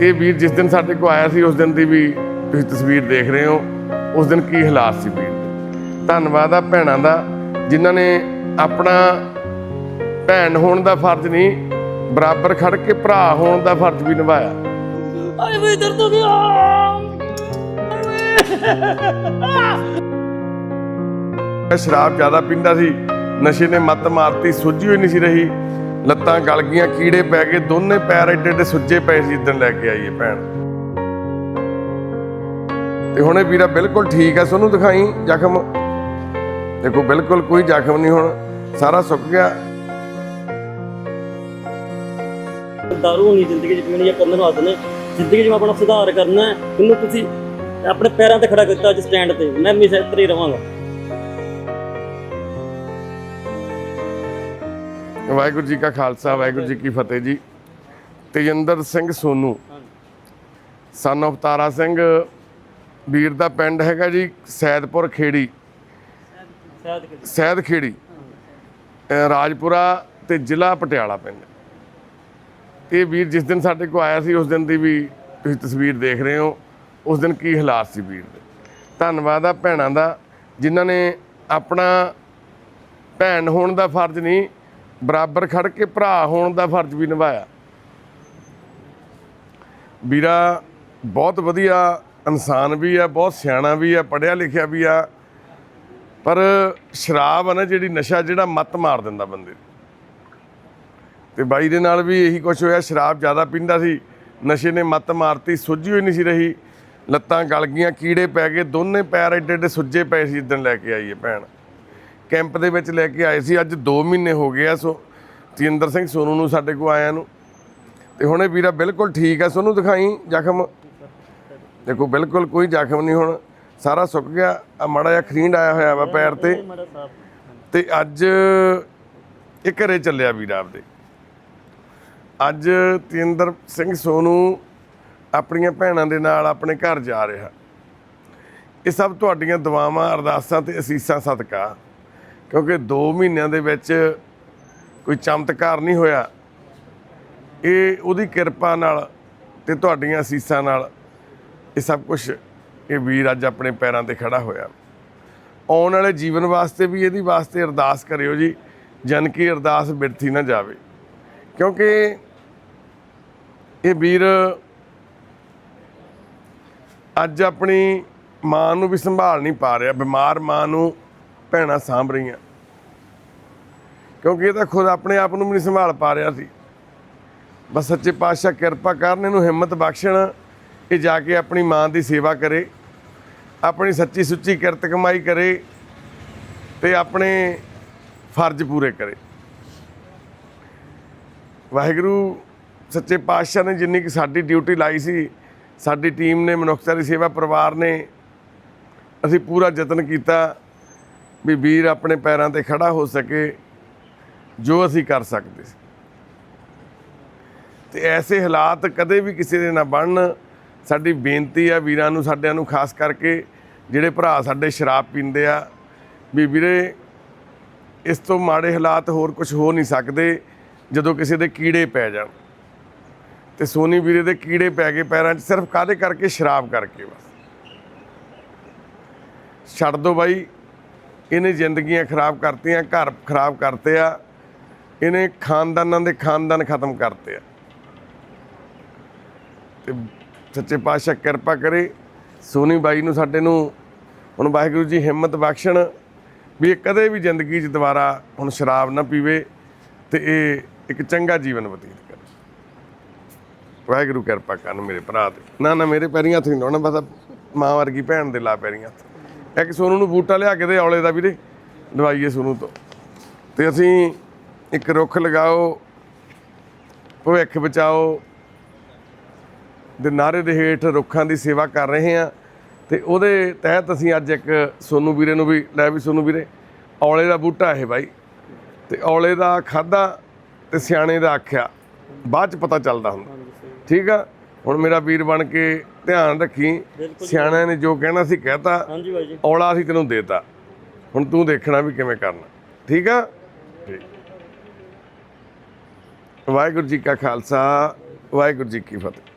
ਇਹ ਵੀਰ ਜਿਸ ਦਿਨ ਸਾਡੇ ਕੋ ਆਇਆ ਸੀ ਉਸ ਦਿਨ ਦੀ ਵੀ ਤੁਸੀਂ ਤਸਵੀਰ ਦੇਖ ਰਹੇ ਹੋ। ਉਸ ਦਿਨ ਕੀ ਹਾਲਾਤ ਸੀ ਵੀਰ ਧੰਨਵਾਦ ਆ ਭੈਣਾਂ ਦਾ ਜਿਨ੍ਹਾਂ ਨੇ ਆਪਣਾ ਭੈਣ ਹੋਣ ਦਾ ਫਰਜ਼ ਨਹੀਂ ਬਰਾਬਰ ਖੜ ਕੇ ਭਰਾ ਹੋਣ ਦਾ ਫਰਜ਼ ਵੀ ਨਿਭਾਇਆ। ਸ਼ਰਾਬ ਜ਼ਿਆਦਾ ਪੀਂਦਾ ਸੀ ਨਸ਼ੇ ਨੇ ਮੱਤ ਮਾਰਤੀ ਸੁੱਝੀ ਹੋਈ ਨਹੀਂ ਸੀ ਰਹੀ। ਲੱਤਾਂ ਗਲ ਗਈਆਂ, ਕੀੜੇ ਪੈ ਗਏ, ਦੋਨੇ ਪੈਰ ਏਡੇ ਏਡੇ ਸੁੱਜੇ ਪਏ ਸੀ ਜਿੱਦਣ ਲੈ ਕੇ ਆਈਏ ਭੈਣ। ਤੇ ਹੁਣੇ ਵੀਰਾ ਬਿਲਕੁਲ ਠੀਕ ਹੈ ਤੁਹਾਨੂੰ ਦਿਖਾਈ ਜ਼ਖਮ। ਦੇਖੋ, ਬਿਲਕੁਲ ਕੋਈ ਜ਼ਖਮ ਨਹੀਂ ਹੁਣ, ਸਾਰਾ ਸੁੱਕ ਗਿਆ। ਦਾਰੂ ਨਹੀਂ ਜ਼ਿੰਦਗੀ ਚ ਪੀਣੀ ਜਾਂ ਕਰਨ ਨੂੰ ਆਦਤ ਨੇ ਜ਼ਿੰਦਗੀ 'ਚ ਮੈਂ ਆਪਣਾ ਸੁਧਾਰ ਕਰਨਾ ਹੈ ਮੈਨੂੰ ਤੁਸੀਂ ਆਪਣੇ ਪੈਰਾਂ ਤੇ ਖੜਾ ਕੀਤਾ ਅੱਜ ਸਟੈਂਡ ਤੇ। ਮੈਂ ਹਮੇਸ਼ਾ ਇੱਥੇ ਰਵਾਂਗਾ। ਵਾਹਿਗੁਰੂ ਜੀ ਕਾ ਖਾਲਸਾ, ਵਾਹਿਗੁਰੂ ਜੀ ਕੀ ਫਤਿਹ ਜੀ। ਤੇਜਿੰਦਰ ਸਿੰਘ ਸੋਨੂ ਸਨ of ਤਾਰਾ ਸਿੰਘ, ਵੀਰ ਦਾ ਪਿੰਡ ਹੈਗਾ ਜੀ ਸੈਦਪੁਰ ਖੇੜੀ। ਸੈਦ ਖੇੜੀ ਰਾਜਪੁਰਾ ਤੇ ਜ਼ਿਲ੍ਹਾ ਪਟਿਆਲਾ ਪਿੰਡ। ਇਹ ਵੀਰ ਜਿਸ ਦਿਨ ਸਾਡੇ ਕੋਲ ਆਇਆ ਸੀ, ਉਸ ਦਿਨ ਦੀ ਵੀ ਤੁਸੀਂ ਤਸਵੀਰ ਦੇਖ ਰਹੇ ਹੋ। ਉਸ ਦਿਨ ਕੀ ਹਾਲਾਤ ਸੀ ਵੀਰ ਦੇ? ਧੰਨਵਾਦ ਆ ਭੈਣਾਂ ਦਾ, ਜਿਨ੍ਹਾਂ ਨੇ ਆਪਣਾ ਭੈਣ ਹੋਣ ਦਾ ਫਰਜ਼ ਨਹੀਂ ਬਰਾਬਰ ਖੜ ਕੇ ਭਰਾ ਹੋਣ ਦਾ ਫਰਜ਼ ਵੀ ਨਿਭਾਇਆ। ਵੀਰਾ ਬਹੁਤ ਵਧੀਆ ਇਨਸਾਨ ਵੀ ਆ, ਬਹੁਤ ਸਿਆਣਾ ਵੀ ਆ, ਪੜ੍ਹਿਆ ਲਿਖਿਆ ਵੀ ਆ, ਪਰ ਸ਼ਰਾਬ ਆ ਨਾ ਜਿਹੜੀ ਨਸ਼ਾ ਜਿਹੜਾ ਮੱਤ ਮਾਰ ਦਿੰਦਾ ਬੰਦੇ ਨੂੰ ਤੇ ਬਾਈ ਦੇ ਨਾਲ ਵੀ ਇਹੀ ਕੁਝ ਹੋਇਆ, ਸ਼ਰਾਬ ਜ਼ਿਆਦਾ ਪੀਂਦਾ ਸੀ, ਨਸ਼ੇ ਨੇ ਮੱਤ ਮਾਰਤੀ ਸੁੱਜੀ ਹੋਈ ਨਹੀਂ ਸੀ ਰਹੀ, ਲੱਤਾਂ ਗਲ ਗਈਆਂ, ਕੀੜੇ ਪੈ ਗਏ, ਦੋਨੇ ਪੈਰ ਐਡੇ ਐਡੇ ਸੁੱਜੇ ਪਏ ਸੀ ਜਿੱਦਣ ਲੈ ਕੇ ਆਈ ਇਹ ਭੈਣ। ਕੈਂਪ ਦੇ ਵਿੱਚ ਲੈ ਕੇ ਆਏ ਸੀ। ਅੱਜ 2 ਮਹੀਨੇ ਹੋ ਗਏ ਆ ਸੋ ਤੇਜਿੰਦਰ ਸਿੰਘ ਸੋਨੂ ਨੂੰ ਸਾਡੇ ਕੋਲ ਆਇਆਂ ਨੂੰ। ਤੇ ਇਹ ਵੀਰਾ ਬਿਲਕੁਲ ਠੀਕ ਆ। ਸੋਨੂੰ ਦਿਖਾਈ ਜ਼ਖਮ। ਦੇਖੋ, ਬਿਲਕੁਲ ਕੋਈ ਜ਼ਖਮ ਨਹੀਂ ਹੁਣ। ਸਾਰਾ ਸੁੱਕ ਗਿਆ। ਆ ਮਾੜਾ ਜਿਹਾ ਖਰੀਂਡ ਆਇਆ ਹੋਇਆ ਵਾ ਪੈਰ ਤੇ। ਮੇਰਾ ਤੇ ਅੱਜ ਇਹ ਘਰੇ ਚੱਲਿਆ ਵੀਰਾ ਆਪਦੇ। ਅੱਜ ਤੇਂਦਰ ਸਿੰਘ ਸੋਨੂ ਆਪਣੀਆਂ ਭੈਣਾਂ ਦੇ ਨਾਲ ਆਪਣੇ ਘਰ ਜਾ ਰਿਹਾ। ਇਹ ਸਭ ਤੁਹਾਡੀਆਂ ਦੁਆਵਾਂ, ਅਰਦਾਸਾਂ ਤੇ ਅਸੀਸਾਂ, ਸਦਕਾ। ਕਿਉਂਕਿ 2 ਮਹੀਨਿਆਂ ਦੇ ਵਿੱਚ ਕੋਈ ਚਮਤਕਾਰ ਨਹੀਂ ਹੋਇਆ। ਇਹ ਉਹਦੀ ਕਿਰਪਾ ਨਾਲ ਤੇ ਤੁਹਾਡੀਆਂ ਅਸੀਸਾਂ ਨਾਲ ਇਹ ਸਭ ਕੁਝ ਇਹ ਵੀਰ ਅੱਜ ਆਪਣੇ ਪੈਰਾਂ ਤੇ ਖੜਾ ਹੋਇਆ। ਆਉਣ ਵਾਲੇ ਜੀਵਨ ਵਾਸਤੇ ਵੀ ਇਹਦੀ ਵਾਸਤੇ ਅਰਦਾਸ ਕਰਿਓ ਜੀ, ਜਨ ਕੀ ਅਰਦਾਸ ਬਿਰਥੀ ਨਾ ਜਾਵੇ। ਕਿਉਂਕਿ ਇਹ ਵੀਰ ਅੱਜ ਆਪਣੀ ਮਾਂ ਨੂੰ ਵੀ ਸੰਭਾਲ ਨਹੀਂ ਪਾ ਰਿਹਾ, ਬਿਮਾਰ ਮਾਂ ਨੂੰ ਭੈਣਾਂ ਸਾਂਭ ਰਹੀਆਂ। ਕਿਉਂਕਿ ਇਹ ਤਾਂ ਖੁਦ ਆਪਣੇ ਆਪ ਨੂੰ ਵੀ ਨਹੀਂ ਸੰਭਾਲ ਪਾ ਰਿਹਾ ਸੀ। ਬਸ ਸੱਚੇ ਪਾਤਸ਼ਾਹ ਕਿਰਪਾ ਕਰਨ, ਇਹਨੂੰ ਹਿੰਮਤ ਬਖਸ਼ਣ, ਇਹ ਜਾ ਕੇ ਆਪਣੀ ਮਾਂ ਦੀ ਸੇਵਾ ਕਰੇ, ਆਪਣੀ ਸੱਚੀ ਸੁੱਚੀ ਕਿਰਤ ਕਮਾਈ ਕਰੇ ਤੇ ਆਪਣੇ ਫਰਜ਼ ਪੂਰੇ ਕਰੇ। ਵਾਹਿਗੁਰੂ, ਸੱਚੇ ਪਾਤਸ਼ਾਹ ਨੇ ਜਿੰਨੀ ਕਿ ਸਾਡੀ ਡਿਊਟੀ ਲਾਈ ਸੀ, ਸਾਡੀ ਟੀਮ ਨੇ, ਮਨੁੱਖਤਾ ਦੀ ਸੇਵਾ, ਪਰਿਵਾਰ ਨੇ, ਅਸੀਂ ਪੂਰਾ ਯਤਨ ਕੀਤਾ। ਵੀ ਵੀਰ ਆਪਣੇ ਪੈਰਾਂ ਤੇ ਖੜਾ ਹੋ ਸਕੇ ਜੋ ਅਸੀਂ ਕਰ ਸਕਦੇ ਸੀ। ਤੇ ਐਸੇ ਹਾਲਾਤ ਕਦੇ ਵੀ ਕਿਸੇ ਦੇ ਨਾ ਬਣਨ। ਸਾਡੀ ਬੇਨਤੀ ਆ ਵੀਰਾਂ ਨੂੰ, ਸਾਡਿਆਂ ਨੂੰ ਖਾਸ ਕਰਕੇ ਜਿਹੜੇ ਭਰਾ ਸਾਡੇ ਸ਼ਰਾਬ ਪੀਂਦੇ ਆ। ਵੀ ਵੀਰੇ, ਇਸ ਤੋਂ ਮਾੜੇ ਹਾਲਾਤ ਹੋਰ ਕੁਝ ਹੋ ਨਹੀਂ ਸਕਦੇ ਜਦੋਂ ਕਿਸੇ ਦੇ ਕੀੜੇ ਪੈ ਜਾਣ। ਤੇ ਸੋਨੀ ਵੀਰੇ ਦੇ ਕੀੜੇ ਪੈ ਗਏ ਪੈਰਾਂ 'ਚ ਸਿਰਫ ਕਾਦੇ ਕਰਕੇ? ਸ਼ਰਾਬ ਕਰਕੇ ਬਸ। ਛੱਡ ਦੋ ਬਾਈ। ਇਹਨੇ ਜ਼ਿੰਦਗੀਆਂ ਖਰਾਬ ਕਰਤੀਆਂ, ਘਰ ਖਰਾਬ ਕਰਤੇ ਆ। ਇਹਨੇ ਖਾਨਦਾਨਾਂ ਦੇ ਖਾਨਦਾਨ ਖਤਮ ਕਰਤੇ ਆ। ਤੇ ਸੱਚੇ ਪਾਤਸ਼ਾਹ ਕਿਰਪਾ ਕਰੇ, ਸੋਨੀ ਬਾਈ ਨੂੰ ਸਾਡੇ ਨੂੰ, ਹੁਣ ਵਾਹਿਗੁਰੂ ਜੀ ਹਿੰਮਤ ਬਖਸ਼ਣ ਵੀ ਇਹ ਕਦੇ ਵੀ ਜ਼ਿੰਦਗੀ 'ਚ ਦੁਬਾਰਾ ਹੁਣ ਸ਼ਰਾਬ ਨਾ ਪੀਵੇ ਤੇ ਇਹ ਇੱਕ ਚੰਗਾ ਜੀਵਨ ਬਤੀਤ ਕਰੇ। ਵਾਹਿਗੁਰੂ ਕਿਰਪਾ ਕਰਨ ਮੇਰੇ ਭਰਾ ਤੇ। ਨਾ ਨਾ, ਮੇਰੇ ਪੈਰੀਂ ਹੱਥ ਨਹੀਂ ਲਾਉਣਾ, ਬਸ ਮਾਂ ਵਰਗੀ ਭੈਣ ਦੇ ਲਾ ਪੈਰੀਂ ਹੱਥ। ਇੱਕ ਸੋਨੂੰ ਨੂੰ ਬੂਟਾ ਲਿਆ ਕੇ ਦੇ ਔਲੇ ਦਾ ਵੀਰੇ, ਦਵਾਈਏ ਸੋਨੂੰ ਤੋਂ। ਤੇ ਅਸੀਂ ਇੱਕ ਰੁੱਖ ਲਗਾਓ, ਭਵਿੱਖ ਬਚਾਓ, ਦੇ ਨਾਰੇ ਦੇ ਹੇਠ ਰੁੱਖਾਂ ਦੀ ਸੇਵਾ ਕਰ ਰਹੇ ਹਾਂ। ਤੇ ਉਹਦੇ ਤਹਿਤ ਅਸੀਂ ਅੱਜ ਇੱਕ ਸੋਨੂ ਵੀਰੇ ਨੂੰ ਵੀ ਲੈ ਵੀ ਸੋਨੂ ਵੀਰੇ, ਔਲੇ ਦਾ ਬੂਟਾ ਇਹ ਬਾਈ। ਤੇ ਔਲੇ ਦਾ ਖਾਦਾ ਤੇ ਸਿਆਣੇ ਦਾ ਆਖਿਆ, ਬਾਅਦ ਚ ਪਤਾ ਚੱਲਦਾ ਹੁੰਦਾ। ਠੀਕ ਆ? ਹੁਣ ਮੇਰਾ ਵੀਰ ਬਣ ਕੇ ਧਿਆਨ ਰੱਖੀ। ਸਿਆਣਿਆਂ ਨੇ ਜੋ ਕਹਿਣਾ ਸੀ ਕਹਿਤਾ ਹਾਂਜੀ ਬਾਈ ਜੀ। ਔਲਾ ਅਸੀਂ ਤੈਨੂੰ ਦੇਤਾ। ਹੁਣ ਤੂੰ ਦੇਖਣਾ ਵੀ ਕਿਵੇਂ ਕਰਨਾ। ਠੀਕ ਆ? ਵਾਹਿਗੁਰੂ ਜੀ ਕਾ ਖਾਲਸਾ ਵਾਹਿਗੁਰੂ ਜੀ ਕੀ ਫਤਿਹ।